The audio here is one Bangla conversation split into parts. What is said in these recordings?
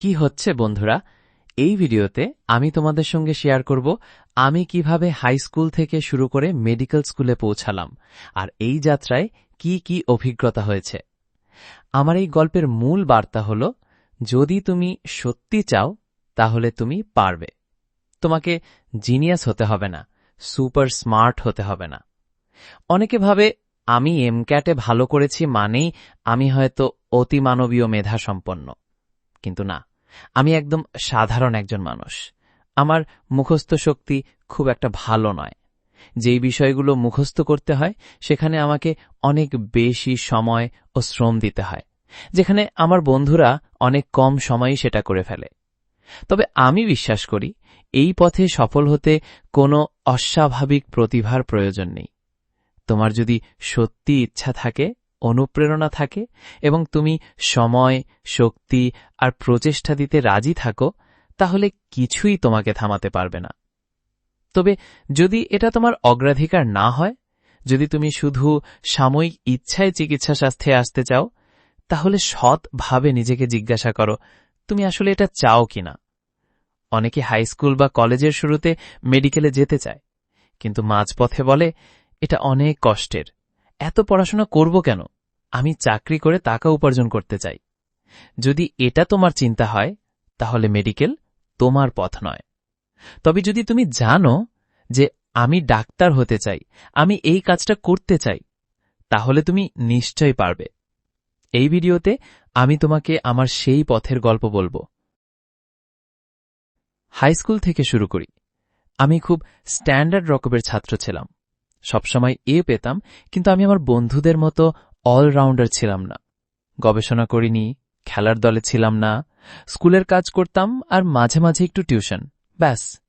কি হচ্ছে বন্ধুরা? এই ভিডিওতে আমি তোমাদের সঙ্গে শেয়ার করব আমি কীভাবে হাই স্কুল থেকে শুরু করে মেডিকেল স্কুলে পৌঁছালাম আর এই যাত্রায় কি কি অভিজ্ঞতা হয়েছে। আমার এই গল্পের মূল বার্তা হল, যদি তুমি সত্যি চাও, তাহলে তুমি পারবে। তোমাকে জিনিয়াস হতে হবে না সুপার স্মার্ট হতে হবে না। অনেকে ভাবে, আমি এমক্যাটে ভালো করেছি মানেই আমি হয়তো অতিমানবীয় মেধা সম্পন্ন কিন্তু না আমি একদম সাধারণ একজন মানুষ। আমার মুখস্থ শক্তি খুব একটা ভালো নয়। যেই বিষয়গুলো মুখস্থ করতে হয়, সেখানে আমাকে অনেক বেশি সময় ও শ্রম দিতে হয়, যেখানে আমার বন্ধুরা অনেক কম সময়ই সেটা করে ফেলে। তবে আমি বিশ্বাস করি, এই পথে সফল হতে কোনো অস্বাভাবিক প্রতিভার প্রয়োজন নেই। তোমার যদি সত্যি ইচ্ছা থাকে অনুপ্রেরণা থাকে এবং তুমি সময়, শক্তি আর প্রচেষ্টা দিতে রাজি থাকো, তাহলে কিছুই তোমাকে থামাতে পারবে না। তবে যদি এটা তোমার অগ্রাধিকার না হয়, যদি তুমি শুধু সাময়িক ইচ্ছায় চিকিৎসা স্বাস্থ্যে আসতে চাও, তাহলে সৎভাবে নিজেকে জিজ্ঞাসা করো, তুমি আসলে এটা চাও কিনা অনেকে হাই স্কুল বা কলেজের শুরুতে মেডিকেলে যেতে চায়, কিন্তু মাঝপথে বলে, এটা অনেক কষ্টের। এত পড়াশোনা করব কেন? আমি চাকরি করে টাকা উপার্জন করতে চাই। যদি এটা তোমার চিন্তা হয়, তাহলে মেডিকেল তোমার পথ নয়। তবে যদি তুমি জানো যে আমি ডাক্তার হতে চাই, আমি এই কাজটা করতে চাই, তাহলে তুমি নিশ্চয় পারবে। এই ভিডিওতে আমি তোমাকে আমার সেই পথের গল্প বলব। হাই স্কুল থেকে শুরু করি। আমি খুব স্ট্যান্ডার্ড রকমের ছাত্র ছিলাম। সবসময় এ পেতাম, কিন্তু আমি আমার বন্ধুদের মতো অলরাউন্ডার ছিলাম না। গবেষণা করিনি, খেলার দলে ছিলাম না, স্কুলের কাজ করতাম আর মাঝে মাঝে একটু টিউশন, ব্যাস।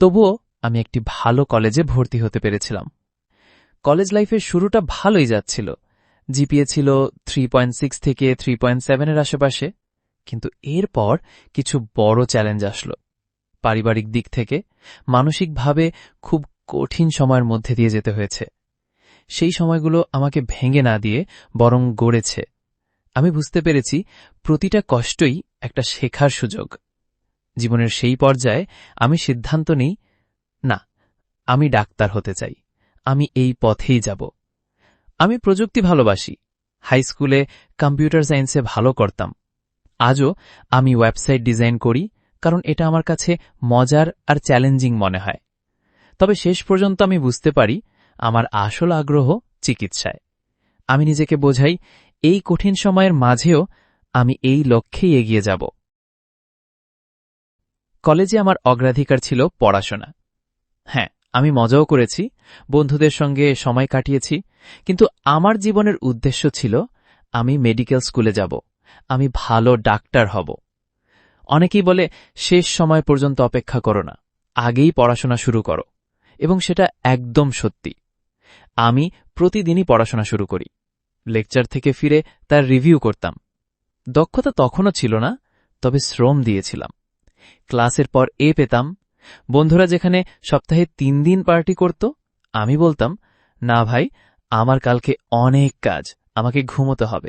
তবুও আমি একটি ভালো কলেজে ভর্তি হতে পেরেছিলাম। কলেজ লাইফের শুরুটা ভালোই যাচ্ছিল। জিপিএ ছিল থ্রি থেকে থ্রি পয়েন্ট সেভেনের আশেপাশে, কিন্তু এরপর কিছু বড় চ্যালেঞ্জ আসলো। পারিবারিক দিক থেকে, মানসিকভাবে খুব কঠিন সময়ের মধ্যে দিয়ে যেতে হয়েছে। সেই সময়গুলো আমাকে ভেঙে না দিয়ে বরং গড়েছে। আমি বুঝতে পেরেছি প্রতিটা কষ্টই একটা শেখার সুযোগ। জীবনের সেই পর্যায়ে আমি সিদ্ধান্ত নিই, না, আমি ডাক্তার হতে চাই। আমি এই পথেই যাব। আমি প্রযুক্তি ভালোবাসি। হাই স্কুলে কম্পিউটার সায়েন্সে ভালো করতাম। আজও আমি ওয়েবসাইট ডিজাইন করি, কারণ এটা আমার কাছে মজার আর চ্যালেঞ্জিং মনে হয়। তবে শেষ পর্যন্ত আমি বুঝতে পারি আমার আসল আগ্রহ চিকিৎসায়। আমি নিজেকে বোঝাই, এই কঠিন সময়ের মাঝেও আমি এই লক্ষ্যেই এগিয়ে যাব। কলেজে আমার অগ্রাধিকার ছিল পড়াশোনা। হ্যাঁ আমি মজাও করেছি, বন্ধুদের সঙ্গে সময় কাটিয়েছি, কিন্তু আমার জীবনের উদ্দেশ্য ছিল, আমি মেডিকেল স্কুলে যাব, আমি ভালো ডাক্তার হব। অনেকেই বলে, শেষ সময় পর্যন্ত অপেক্ষা করো না, আগেই পড়াশোনা শুরু করো। এবং সেটা একদম সত্যি। আমি প্রতিদিনই পড়াশোনা শুরু করি। লেকচার থেকে ফিরে তার রিভিউ করতাম। দক্ষতা তখনও ছিল না, তবে শ্রম দিয়েছিলাম। ক্লাসের পর এ পেতাম। বন্ধুরা যেখানে সপ্তাহে তিন দিন পার্টি করত, আমি বলতাম, না ভাই, আমার কালকে অনেক কাজ, আমাকে ঘুমোতে হবে।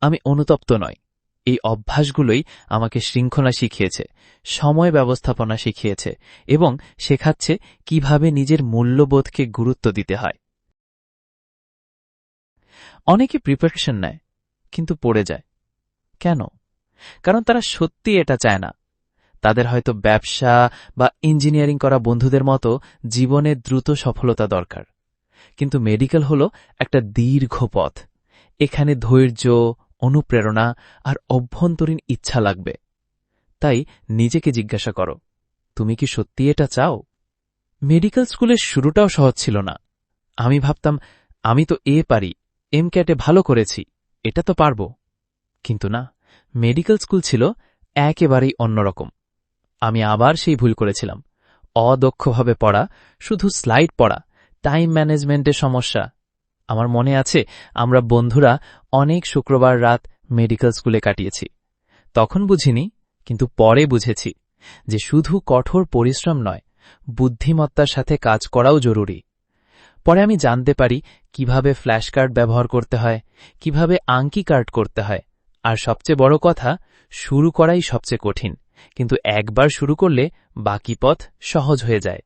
আমি অনুতপ্ত নয় এই অভ্যাসগুলোই আমাকে শৃঙ্খলা শিখিয়েছে, সময় ব্যবস্থাপনা শিখিয়েছে এবং শেখাচ্ছে কীভাবে নিজের মূল্যবোধকে গুরুত্ব দিতে হয়। অনেকে প্রিপারেশন নেয়, কিন্তু পড়ে যায়। কেন? কারণ তারা সত্যি এটা চায় না। তাদের হয়তো ব্যবসা বা ইঞ্জিনিয়ারিং করা বন্ধুদের মতো জীবনে দ্রুত সফলতা দরকার। কিন্তু মেডিকেল হল একটা দীর্ঘ পথ। এখানে ধৈর্য অনুপ্রেরণা আর অভ্যন্তরীণ ইচ্ছা লাগবে। তাই নিজেকে জিজ্ঞাসা করো, তুমি কি সত্যি এটা চাও? মেডিকেল স্কুলের শুরুটাও সহজ ছিল না। আমি ভাবতাম, আমি তো এ পারি, এম ক্যাটে ভালো করেছি, এটা তো পারব। কিন্তু না, মেডিকেল স্কুল ছিল একেবারেই অন্যরকম। আমি আবার সেই ভুল করেছিলাম। অদক্ষভাবে পড়া, শুধু স্লাইড পড়া, টাইম ম্যানেজমেন্টের সমস্যা আমার মনে আছে, আমরা বন্ধুরা অনেক শুক্রবার রাত মেডিকেল স্কুলে কাটিয়েছি। তখন বুঝিনি, কিন্তু পরে বুঝেছি যে শুধু কঠোর পরিশ্রম নয়, বুদ্ধিমত্তার সাথে কাজ করাও জরুরি। পরে আমি জানতে পারি কীভাবে ফ্ল্যাশ কার্ড ব্যবহার করতে হয়, কীভাবে আংকি কার্ড করতে হয়, আর সবচেয়ে বড় কথা, শুরু করাই সবচেয়ে কঠিন, কিন্তু একবার শুরু করলে বাকি পথ সহজ হয়ে যায়।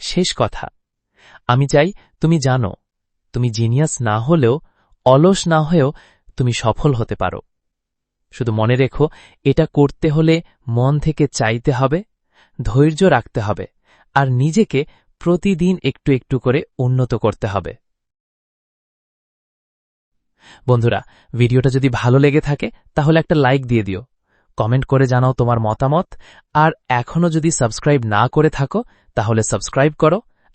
শেষ কথা। আমি চাই তুমি জানো, তুমি জিনিয়াস না হলেও, অলস না হয়েও তুমি সফল হতে পারো। শুধু মনে রেখো, এটা করতে হলে মন থেকে চাইতে হবে, ধৈর্য রাখতে হবে, আর নিজেকে প্রতিদিন একটু একটু করে উন্নত করতে হবে। বন্ধুরা, ভিডিওটা যদি ভালো লেগে থাকে, তাহলে একটা লাইক দিয়ে দিও। কমেন্ট করে জানাও তোমার মতামত, আর এখনও যদি সাবস্ক্রাইব না করে থাকো, তাহলে সাবস্ক্রাইব করো